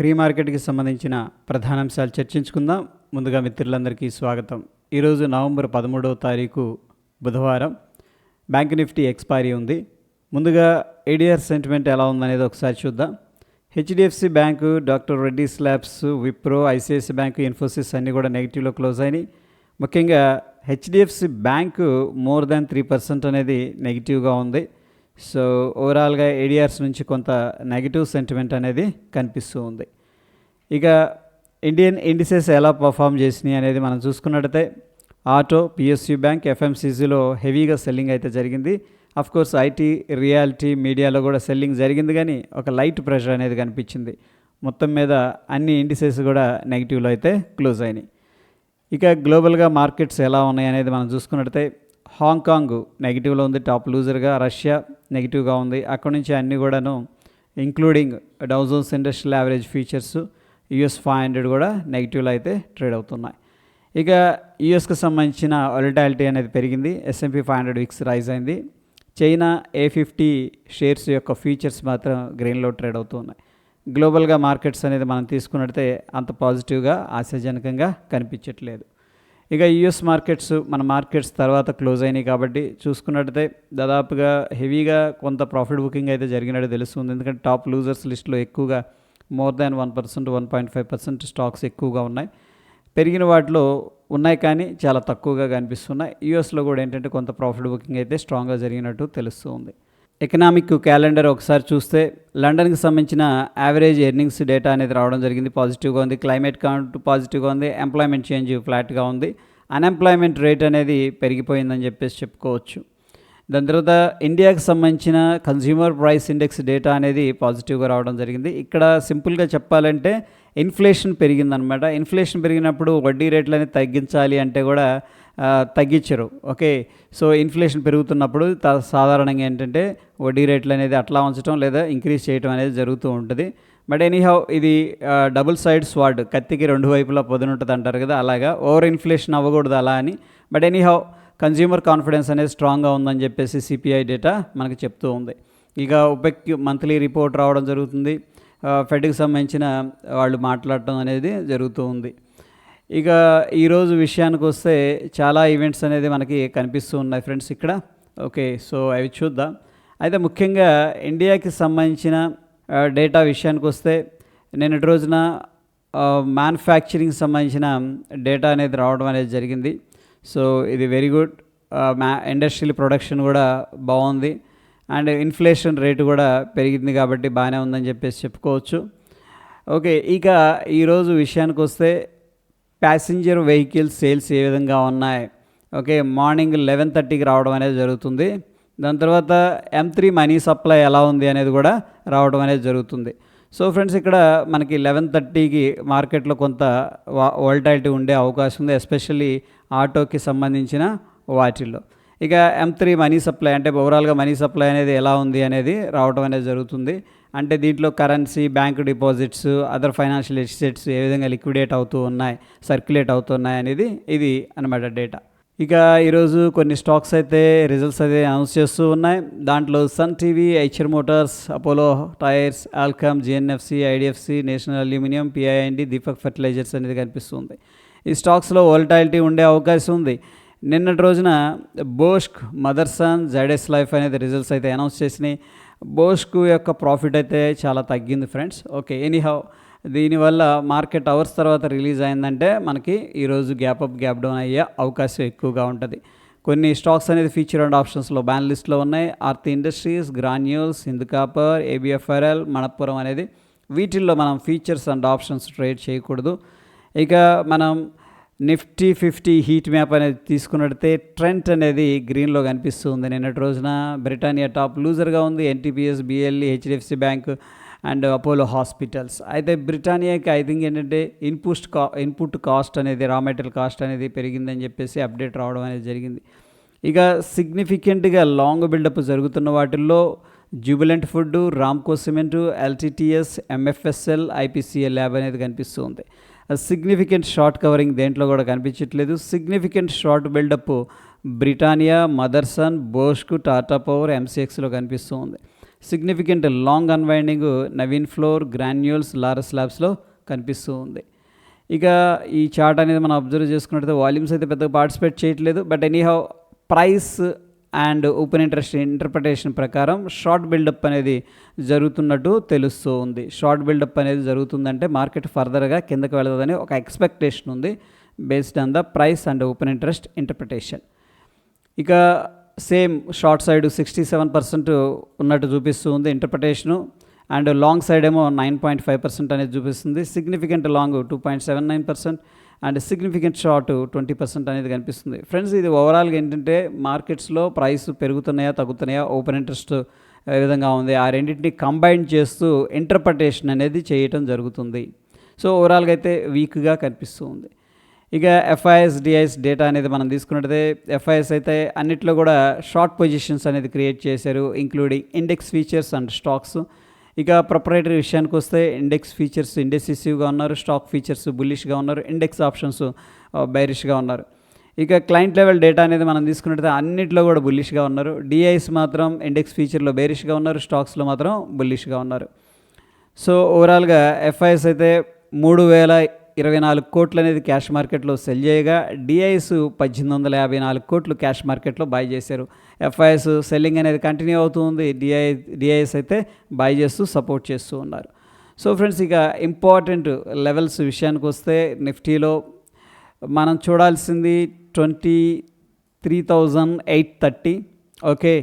Pre మార్కెట్కి సంబంధించిన ప్రధానాంశాలు చర్చించుకుందాం. ముందుగా మిత్రులందరికీ స్వాగతం. ఈరోజు నవంబర్ పదమూడవ తారీఖు బుధవారం. బ్యాంక్ నిఫ్టీ ఎక్స్పైరీ ఉంది. ముందుగా ఏడిఆర్ సెంటిమెంట్ ఎలా ఉందనేది ఒకసారి చూద్దాం. HDFC bank doctor Reddy labs Wipro ICICI bank Infosys అన్నీ కూడా నెగిటివ్లో క్లోజ్ అయినాయి. ముఖ్యంగా HDFC bank more than three percent అనేది నెగిటివ్గా ఉంది. సో ఓవరాల్గా ఏడిఆర్స్ నుంచి కొంత నెగిటివ్ సెంటిమెంట్ అనేది కనిపిస్తూ ఉంది. ఇక ఇండియన్ ఇండిసెస్ ఎలా పర్ఫామ్ చేసినాయి అనేది మనం చూసుకున్నట్టయితే ఆటో పిఎస్యు బ్యాంక్ ఎఫ్ఎంసీజీలో హెవీగా సెల్లింగ్ అయితే జరిగింది. కోర్స్ ఐటీ రియాలిటీ మీడియాలో కూడా సెల్లింగ్ జరిగింది కానీ ఒక లైట్ ప్రెషర్ అనేది కనిపించింది. మొత్తం మీద అన్ని ఇండిసెస్ కూడా నెగిటివ్లో అయితే క్లోజ్ అయినాయి. ఇక గ్లోబల్గా మార్కెట్స్ ఎలా ఉన్నాయి అనేది మనం చూసుకున్నట్టయితే హాంకాంగ్ నెగిటివ్లో ఉంది టాప్ లూజర్గా రష్యా నెగిటివ్గా ఉంది. అక్కడ నుంచి అన్నీ కూడాను including Dow Jones industrial average futures US five hundred కూడా నెగిటివ్లో అయితే ట్రేడ్ అవుతున్నాయి. ఇక యుఎస్కి సంబంధించిన ఒలిటాలిటీ అనేది పెరిగింది. S and P five hundred VIX rise అయింది. చైనా ఏ ఫిఫ్టీ షేర్స్ యొక్క ఫీచర్స్ మాత్రం గ్రీన్లో ట్రేడ్ అవుతున్నాయి. గ్లోబల్గా మార్కెట్స్ అనేది మనం తీసుకున్నట్టే అంత పాజిటివ్గా ఆశాజనకంగా కనిపించట్లేదు. ఇక యుఎస్ మార్కెట్స్ మన మార్కెట్స్ తర్వాత క్లోజ్ అయినాయి కాబట్టి చూసుకున్నట్టయితే దాదాపుగా హెవీగా కొంత ప్రాఫిట్ బుకింగ్ అయితే జరిగినట్టు తెలుస్తుంది. ఎందుకంటే టాప్ లూజర్స్ లిస్ట్లో ఎక్కువగా more than one percent one point five percent stocks ఎక్కువగా ఉన్నాయి. పెరిగిన వాటిలో ఉన్నాయి కానీ చాలా తక్కువగా కనిపిస్తున్నాయి. యూఎస్లో కూడా ఏంటంటే కొంత ప్రాఫిట్ బుకింగ్ అయితే స్ట్రాంగ్గా జరిగినట్టు తెలుస్తూ ఉంది ఎకనామిక్ క్యాలెండర్ ఒకసారి చూస్తే లండన్కి సంబంధించిన యావరేజ్ ఎర్నింగ్స్ డేటా అనేది రావడం జరిగింది. పాజిటివ్గా ఉంది. క్లైమేట్ కౌంట్ పాజిటివ్గా ఉంది. ఎంప్లాయ్మెంట్ చేంజ్ ఫ్లాట్గా ఉంది. అన్ఎంప్లాయ్మెంట్ రేట్ అనేది పెరిగిపోయిందని చెప్పేసి చెప్పుకోవచ్చు. దాని తర్వాత ఇండియాకి సంబంధించిన కన్జ్యూమర్ ప్రైస్ ఇండెక్స్ డేటా అనేది పాజిటివ్గా రావడం జరిగింది. ఇక్కడ సింపుల్గా చెప్పాలంటే ఇన్ఫ్లేషన్ పెరిగిందనమాట ఇన్ఫ్లేషన్ పెరిగినప్పుడు వడ్డీ రేట్లు అనేది తగ్గించాలి అంటే కూడా తగ్గించరు. ఓకే? సో ఇన్ఫ్లేషన్ పెరుగుతున్నప్పుడు సాధారణంగా ఏంటంటే వడ్డీ రేట్లు అనేది అట్లా ఉంచడం లేదా ఇంక్రీజ్ చేయడం అనేది జరుగుతూ ఉంటుంది. బట్ ఎనీహౌ ఇది డబుల్ సైడ్ స్వార్డ్ కత్తికి రెండు వైపులా పొదనుంటుంది అంటారు కదా అలాగా. ఓవర్ ఇన్ఫ్లేషన్ అవ్వకూడదు అలా అని. బట్ ఎనీహౌ కన్జ్యూమర్ కాన్ఫిడెన్స్ అనేది స్ట్రాంగ్గా ఉందని చెప్పేసి సిపిఐ డేటా మనకు చెప్తూ ఉంది. ఇక ఉపెక్ మంత్లీ రిపోర్ట్ రావడం జరుగుతుంది. ఫెడ్కి సంబంధించిన వాళ్ళు మాట్లాడటం అనేది జరుగుతూ ఉంది. ఇక ఈరోజు విషయానికి వస్తే చాలా ఈవెంట్స్ అనేది మనకి కనిపిస్తూ ఉన్నాయి ఫ్రెండ్స్ ఇక్కడ. ఓకే సో అవి చూద్దాం. అయితే ముఖ్యంగా ఇండియాకి సంబంధించిన డేటా విషయానికి వస్తే నిన్నటి రోజున మ్యానుఫ్యాక్చరింగ్ సంబంధించిన డేటా అనేది రావడం అనేది జరిగింది. సో ఇది వెరీ గుడ్ మ్యా ఇండస్ట్రియల్ ప్రొడక్షన్ కూడా బాగుంది. అండ్ ఇన్ఫ్లేషన్ రేటు కూడా పెరిగింది కాబట్టి బాగానే ఉందని చెప్పేసి చెప్పుకోవచ్చు. ఓకే ఇక ఈరోజు విషయానికి వస్తే ప్యాసింజర్ వెహికల్స్ సేల్స్ ఏ విధంగా ఉన్నాయి? ఓకే మార్నింగ్ లెవెన్ థర్టీకి రావడం అనేది జరుగుతుంది. దాని తర్వాత ఎం త్రీ మనీ సప్లై ఎలా ఉంది అనేది కూడా రావడం అనేది జరుగుతుంది. సో ఫ్రెండ్స్ ఇక్కడ మనకి లెవెన్ థర్టీకి మార్కెట్లో కొంత వాల్టాలిటీ ఉండే అవకాశం ఉంది ఎస్పెషల్లీ ఆటోకి సంబంధించిన వాటిల్లో. ఇక ఎం త్రీ మనీ సప్లై అంటే ఓవరాల్గా మనీ సప్లై అనేది ఎలా ఉంది అనేది రావడం అనేది జరుగుతుంది. అంటే దీంట్లో currency bank deposits other financial assets ఏ విధంగా లిక్విడేట్ అవుతూ ఉన్నాయి సర్క్యులేట్ అవుతున్నాయి అనేది ఇది అనమాట డేటా. ఇక ఈరోజు కొన్ని స్టాక్స్ అయితే రిజల్ట్స్ అయితే అనౌన్స్ చేస్తూ ఉన్నాయి. దాంట్లో Sun TV HR Motors Apollo Tyres Alkem GNFC IDFC National Aluminium PIMD Deepak Fertilisers అనేది కనిపిస్తుంది. ఈ స్టాక్స్లో వోల్టాలిటీ ఉండే అవకాశం ఉంది. నిన్నటి రోజున బోష్క్ మదర్సన్ జైడెస్ లైఫ్ అనేది రిజల్ట్స్ అయితే అనౌన్స్ చేసినాయి. బోస్కు యొక్క ప్రాఫిట్ అయితే చాలా తగ్గింది ఫ్రెండ్స్. ఓకే ఎనీహౌ దీనివల్ల మార్కెట్ అవర్స్ తర్వాత రిలీజ్ అయిందంటే మనకి ఈరోజు గ్యాప్ అప్ గ్యాప్ డౌన్ అయ్యే అవకాశం ఎక్కువగా ఉంటుంది. కొన్ని స్టాక్స్ అనేది ఫీచర్ అండ్ ఆప్షన్స్లో బ్యాన్ లిస్ట్లో ఉన్నాయి. Aarti Industries Granules Hind Copper ABFRL Manappuram అనేది వీటిల్లో మనం ఫీచర్స్ అండ్ ఆప్షన్స్ ట్రేడ్ చేయకూడదు. ఇక మనం నిఫ్టీ ఫిఫ్టీ హీట్ మ్యాప్ అనేది తీసుకున్నట్టే ట్రెంట్ అనేది గ్రీన్లో కనిపిస్తుంది. నిన్నటి రోజున బ్రిటానియా టాప్ లూజర్గా ఉంది. NTPC BLE HDFC Bank and Apollo Hospitals. అయితే బ్రిటానియాకి ఐ థింక్ ఏంటంటే ఇన్పుట్ కా ఇన్పుట్ కాస్ట్ అనేది రా మెటీరియల్ కాస్ట్ అనేది పెరిగిందని చెప్పేసి అప్డేట్ రావడం అనేది జరిగింది. ఇక సిగ్నిఫికెంట్గా లాంగ్ బిల్డప్ జరుగుతున్న వాటిల్లో Jubilant Food Ramco cement LTTS MFSL IPCL lab అనేది కనిపిస్తూ ఉంది సిగ్నిఫికెంట్ షార్ట్ కవరింగ్ దేంట్లో కూడా కనిపించట్లేదు. Significant short buildup Britannia Motherson బోష్కు Tata power ఎంసీఎక్స్లో కనిపిస్తూ ఉంది. Significant long unwinding Navin Fluorine Granules Laurus ల్యాబ్స్లో కనిపిస్తూ ఉంది. ఇక ఈ చార్ట్ అనేది మనం అబ్జర్వ్ చేసుకున్నట్టయితే వాల్యూమ్స్ అయితే పెద్దగా పార్టిసిపేట్ చేయట్లేదు. But anyhow price and open interest interpretation ప్రకారం షార్ట్ బిల్డప్ అనేది జరుగుతున్నట్టు తెలుస్తూ ఉంది. షార్ట్ బిల్డప్ అనేది జరుగుతుందంటే మార్కెట్ ఫర్దర్గా కిందకు వెళుతుందని ఒక ఎక్స్పెక్టేషన్ ఉంది based on the price and open interest interpretation. ఇక same short side sixty seven percent ఉన్నట్టు చూపిస్తూ ఉంది ఇంటర్ప్రిటేషను. అండ్ లాంగ్ సైడ్ ఏమో నైన్ పాయింట్ ఫైవ్ పర్సెంట్ అనేది చూపిస్తుంది. Significant long two point seven nine percent. And significant short twenty percent అనేది కనిపిస్తుంది. Friends ఇది ఓవరాల్గా ఏంటంటే మార్కెట్స్లో ప్రైస్ పెరుగుతున్నాయా తగ్గుతున్నాయా ఓపెన్ ఇంట్రెస్ట్ ఏ విధంగా ఉంది ఆ రెండింటిని కంబైన్ చేస్తూ ఇంటర్ప్రిటేషన్ అనేది చేయటం జరుగుతుంది. సో ఓవరాల్గా అయితే వీక్గా కనిపిస్తూ ఉంది. ఇక ఎఫ్ఐఎస్ డిఐఎస్ డేటా అనేది మనం తీసుకున్నట్టయితే ఎఫ్ఐఎస్ అయితే అన్నిట్లో కూడా షార్ట్ పొజిషన్స్ అనేది క్రియేట్ చేశారు including index futures and stocks ఇక ప్రొపరేటరీ విషయానికి వస్తే ఇండెక్స్ ఫీచర్స్ ఇండెసిసివ్గా ఉన్నారు స్టాక్ ఫీచర్స్ బుల్లిష్గా ఉన్నారు ఇండెక్స్ ఆప్షన్స్ బైరిష్గా ఉన్నారు. ఇక క్లయింట్ లెవెల్ డేటా అనేది మనం తీసుకున్నట్టయితే అన్నింటిలో కూడా బుల్లిష్గా ఉన్నారు. డిఐస్ మాత్రం ఇండెక్స్ ఫీచర్లో బేరిష్గా ఉన్నారు స్టాక్స్లో మాత్రం బుల్లిష్గా ఉన్నారు. సో ఓవరాల్గా ఎఫ్ఐఎస్ అయితే మూడు వేల ఇరవై నాలుగు కోట్లు అనేది క్యాష్ మార్కెట్లో సెల్ చేయగా డిఐఎస్ పద్దెనిమిది వందల యాభై నాలుగు కోట్లు క్యాష్ మార్కెట్లో బై చేశారు. ఎఫ్ఐఎస్ సెల్లింగ్ అనేది కంటిన్యూ అవుతుంది డిఐ డిఐఎస్ అయితే బై చేస్తూ సపోర్ట్ చేస్తూ ఉన్నారు. సో ఫ్రెండ్స్ ఇక ఇంపార్టెంట్ లెవెల్స్ విషయానికి వస్తే నిఫ్టీలో మనం చూడాల్సింది twenty three thousand eight thirty. Okay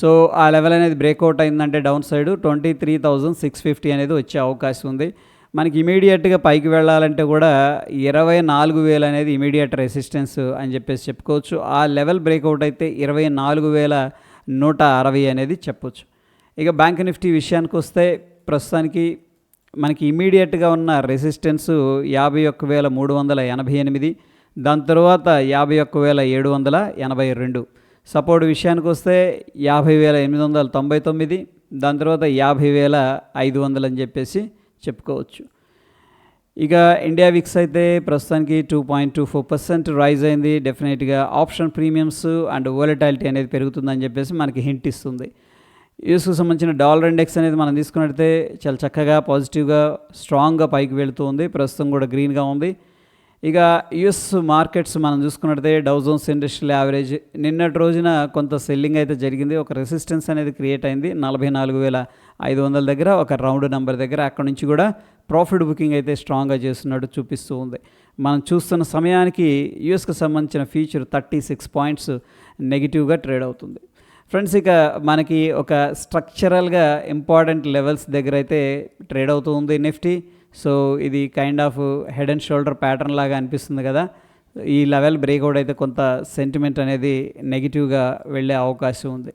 so ఆ లెవెల్ అనేది బ్రేక్అవుట్ అయిందంటే down side. Twenty three thousand six fifty అనేది వచ్చే అవకాశం ఉంది. మనకి ఇమీడియట్గా పైకి వెళ్ళాలంటే కూడా ఇరవై నాలుగు వేలు అనేది ఇమీడియట్ రెసిస్టెన్స్ అని చెప్పేసి చెప్పుకోవచ్చు. ఆ లెవెల్ బ్రేక్అవుట్ అయితే ఇరవై నాలుగు వేల నూట అరవై అనేది చెప్పొచ్చు. ఇక బ్యాంక్ నిఫ్టీ విషయానికి వస్తే ప్రస్తుతానికి మనకి ఇమీడియట్గా ఉన్న రెసిస్టెన్స్ యాభై ఒక్క వేల మూడు వందల ఎనభై ఎనిమిది దాని తర్వాత యాభై ఒక్క వేల ఏడు వందల ఎనభై రెండు. సపోర్ట్ విషయానికి వస్తే యాభై వేల ఎనిమిది వందల తొంభై తొమ్మిది దాని తర్వాత యాభై వేల ఐదు వందలు అని చెప్పేసి చెప్పుకోవచ్చు. ఇక ఇండియా విక్స్ అయితే ప్రస్తుతానికి two point two four percent rise అయింది. డెఫినెట్గా ఆప్షన్ ప్రీమియమ్స్ అండ్ వోలటాలిటీ అనేది పెరుగుతుందని చెప్పేసి మనకి హింట్ ఇస్తుంది. యూఎస్కు సంబంధించిన డాలర్ ఇండెక్స్ అనేది మనం తీసుకున్నట్టయితే చాలా చక్కగా పాజిటివ్గా స్ట్రాంగ్గా పైకి వెళుతూ ఉంది. ప్రస్తుతం కూడా గ్రీన్గా ఉంది. ఇక యుఎస్ మార్కెట్స్ మనం చూసుకున్నట్టయితే డౌజోన్స్ ఇండస్ట్రియల్ యావరేజ్ నిన్నటి రోజున కొంత సెల్లింగ్ అయితే జరిగింది. ఒక రెసిస్టెన్స్ అనేది క్రియేట్ అయింది. నలభై నాలుగు వేల ఐదు వందల దగ్గర ఒక రౌండ్ నెంబర్ దగ్గర అక్కడ నుంచి కూడా ప్రాఫిట్ బుకింగ్ అయితే స్ట్రాంగ్గా చేస్తున్నట్టు చూపిస్తూ ఉంది. మనం చూస్తున్న సమయానికి యుఎస్కి సంబంధించిన ఫ్యూచర్ థర్టీ సిక్స్ పాయింట్స్ నెగిటివ్గా ట్రేడ్ అవుతుంది. ఫ్రెండ్స్ ఇక మనకి ఒక స్ట్రక్చరల్గా ఇంపార్టెంట్ లెవెల్స్ దగ్గర అయితే ట్రేడ్ అవుతుంది నిఫ్టీ సో ఇది kind of head and shoulder pattern లాగా అనిపిస్తుంది కదా. ఈ లెవెల్ బ్రేక్అవుట్ అయితే కొంత సెంటిమెంట్ అనేది నెగిటివ్గా వెళ్ళే అవకాశం ఉంది.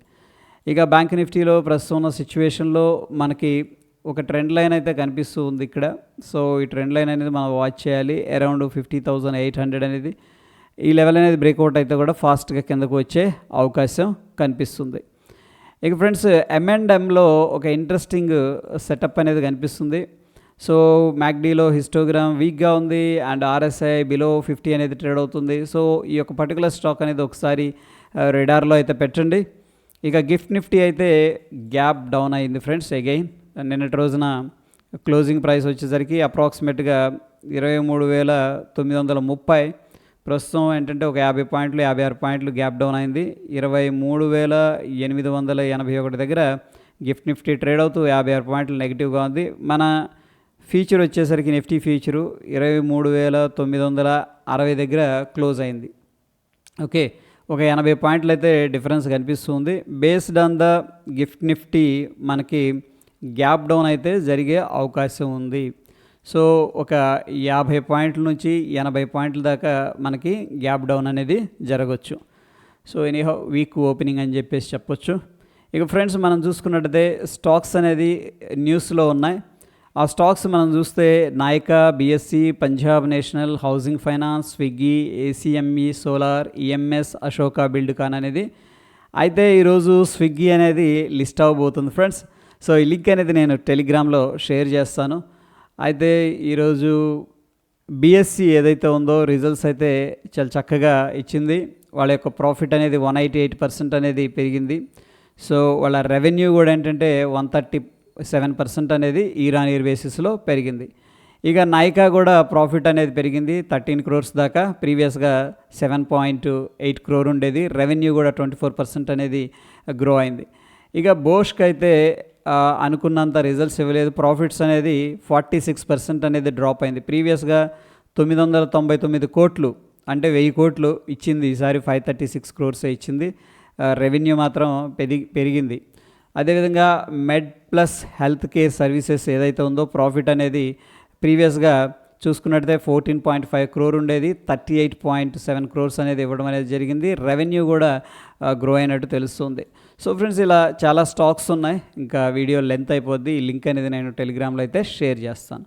ఇక బ్యాంక్ నిఫ్టీలో ప్రస్తుతం ఉన్న సిచ్యువేషన్లో మనకి ఒక ట్రెండ్ లైన్ అయితే కనిపిస్తూ ఉంది ఇక్కడ. సో ఈ ట్రెండ్ లైన్ అనేది మనం వాచ్ చేయాలి. Around fifty thousand eight hundred అనేది ఈ లెవెల్ అనేది బ్రేక్అవుట్ అయితే కూడా ఫాస్ట్గా కిందకు వచ్చే అవకాశం కనిపిస్తుంది. ఇక ఫ్రెండ్స్ ఎంఎండ్ఎంలో ఒక ఇంట్రెస్టింగ్ సెటప్ అనేది కనిపిస్తుంది. సో మ్యాక్డీలో హిస్టోగ్రామ్ వీక్గా ఉంది అండ్ ఆర్ఎస్ఐ బిలో ఫిఫ్టీ అనేది ట్రేడ్ అవుతుంది. సో ఈ యొక్క పర్టికులర్ స్టాక్ అనేది ఒకసారి రెడార్లో అయితే పెట్టండి. ఇక గిఫ్ట్ నిఫ్టీ అయితే గ్యాప్ డౌన్ అయింది ఫ్రెండ్స్ అగైన్. నిన్నటి రోజున క్లోజింగ్ ప్రైస్ వచ్చేసరికి అప్రాక్సిమేట్గా ఇరవై మూడు వేల తొమ్మిది వందల ముప్పై. ప్రస్తుతం ఏంటంటే ఒక యాభై పాయింట్లు యాభై ఆరు పాయింట్లు గ్యాప్ డౌన్ అయింది. ఇరవై మూడు వేల ఎనిమిది వందల ఎనభై ఒకటి దగ్గర గిఫ్ట్ నిఫ్టీ ట్రేడ్ అవుతూ యాభై ఆరు పాయింట్లు నెగిటివ్గా ఉంది. మన ఫీచర్ వచ్చేసరికి నిఫ్టీ ఫీచరు ఇరవై మూడు వేల తొమ్మిది వందల అరవై దగ్గర క్లోజ్ అయింది. ఓకే ఒక ఎనభై పాయింట్లు అయితే డిఫరెన్స్ కనిపిస్తుంది. Based on the gift Nifty మనకి గ్యాప్ డౌన్ అయితే జరిగే అవకాశం ఉంది. సో ఒక యాభై పాయింట్ల నుంచి ఎనభై పాయింట్ల దాకా మనకి గ్యాప్ డౌన్ అనేది జరగవచ్చు సో ఎనీహౌ వీక్ ఓపెనింగ్ అని చెప్పేసి చెప్పొచ్చు. ఇక ఫ్రెండ్స్ మనం చూసుకున్నట్టయితే స్టాక్స్ అనేది న్యూస్లో ఉన్నాయి. ఆ స్టాక్స్ మనం చూస్తే Nykaa BSE Punjab National Housing Finance Swiggy ACME Solar EMS Ashoka Buildcon అనేది. అయితే ఈరోజు స్విగ్గీ అనేది లిస్ట్ అవ్వబోతుంది ఫ్రెండ్స్. సో ఈ లింక్ అనేది నేను టెలిగ్రామ్లో షేర్ చేస్తాను. అయితే ఈరోజు బీఎస్సీ ఏదైతే ఉందో రిజల్ట్స్ అయితే చాలా చక్కగా ఇచ్చింది. వాళ్ళ యొక్క ప్రాఫిట్ అనేది వన్ ఎయిటీ ఎయిట్ పర్సెంట్ అనేది పెరిగింది. సో వాళ్ళ రెవెన్యూ కూడా ఏంటంటే వన్ థర్టీ సెవెన్ పర్సెంట్ అనేది ఇయర్ ఆన్ ఇయర్ బేసిస్లో పెరిగింది. ఇక నైకా కూడా ప్రాఫిట్ అనేది పెరిగింది. థర్టీన్ క్రోర్స్ దాకా ప్రీవియస్గా సెవెన్ పాయింట్ ఎయిట్ క్రోర్ ఉండేది. రెవెన్యూ కూడా ట్వంటీ ఫోర్ పర్సెంట్ అనేది గ్రో అయింది. ఇక బోష్కి అయితే అనుకున్నంత రిజల్ట్స్ ఇవ్వలేదు. ప్రాఫిట్స్ అనేది ఫార్టీ సిక్స్ పర్సెంట్ అనేది డ్రాప్ అయింది. ప్రీవియస్గా తొమ్మిది వందల తొంభై తొమ్మిది కోట్లు అంటే వెయ్యి కోట్లు ఇచ్చింది. ఈసారి ఫైవ్ థర్టీ సిక్స్ క్రోర్స్ ఇచ్చింది. రెవెన్యూ మాత్రం పెరిగి పెరిగింది. అదేవిధంగా Med Plus Health Care Services ఏదైతే ఉందో ప్రాఫిట్ అనేది ప్రీవియస్గా చూసుకున్నట్టయితే ఫోర్టీన్ పాయింట్ ఫైవ్ క్రోర్ ఉండేది thirty eight point seven crores అనేది ఇవ్వడం అనేది జరిగింది. రెవెన్యూ కూడా గ్రో అయినట్టు తెలుస్తుంది. సో ఫ్రెండ్స్ ఇలా చాలా స్టాక్స్ ఉన్నాయి. ఇంకా వీడియో లెంత్ అయిపోద్ది. ఈ లింక్ అనేది నేను టెలిగ్రామ్లో అయితే షేర్ చేస్తాను.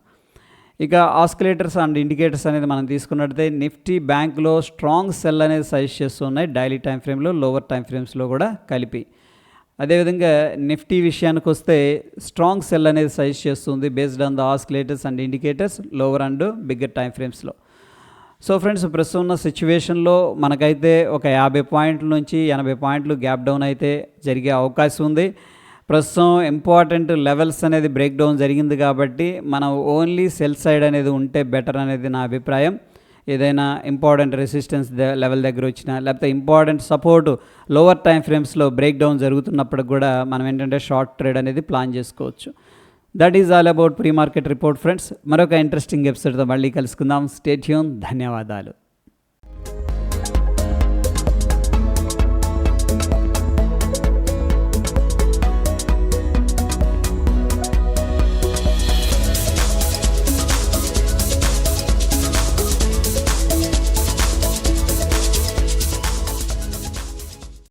ఇక ఆస్కిలేటర్స్ అండ్ ఇండికేటర్స్ అనేది మనం తీసుకున్నట్టయితే నిఫ్టీ బ్యాంక్లో స్ట్రాంగ్ సెల్ అనేది సజెస్ట్ చేస్తున్నాయి. డైలీ టైం ఫ్రేమ్లో లోవర్ టైం ఫ్రేమ్స్లో కూడా కలిపి. అదేవిధంగా నిఫ్టీ విషయానికి వస్తే స్ట్రాంగ్ సెల్ అనేది సజెస్ట్ చేస్తుంది based on the oscillators and indicators lower and bigger time ఫ్రేమ్స్లో. So friends ప్రస్తుతం ఉన్న సిచ్యువేషన్లో మనకైతే ఒక యాభై పాయింట్ల నుంచి ఎనభై పాయింట్లు గ్యాప్ డౌన్ అయితే జరిగే అవకాశం ఉంది. ప్రస్తుతం ఇంపార్టెంట్ లెవెల్స్ అనేది బ్రేక్ డౌన్ జరిగింది కాబట్టి మనం ఓన్లీ సెల్ సైడ్ అనేది ఉంటే బెటర్ అనేది నా అభిప్రాయం. ఏదైనా ఇంపార్టెంట్ రెసిస్టెన్స్ లెవెల్ దగ్గర వచ్చినా లేకపోతే ఇంపార్టెంట్ సపోర్ట్ లోవర్ టైం ఫ్రేమ్స్లో బ్రేక్ డౌన్ జరుగుతున్నప్పుడు కూడా మనం ఏంటంటే షార్ట్ ట్రేడ్ అనేది ప్లాన్ చేసుకోవచ్చు. That is all about pre market report friends మరొక ఇంట్రెస్టింగ్ ఎపిసోడ్తో మళ్ళీ కలుసుకుందాం. స్టేట్యూన్ ధన్యవాదాలు.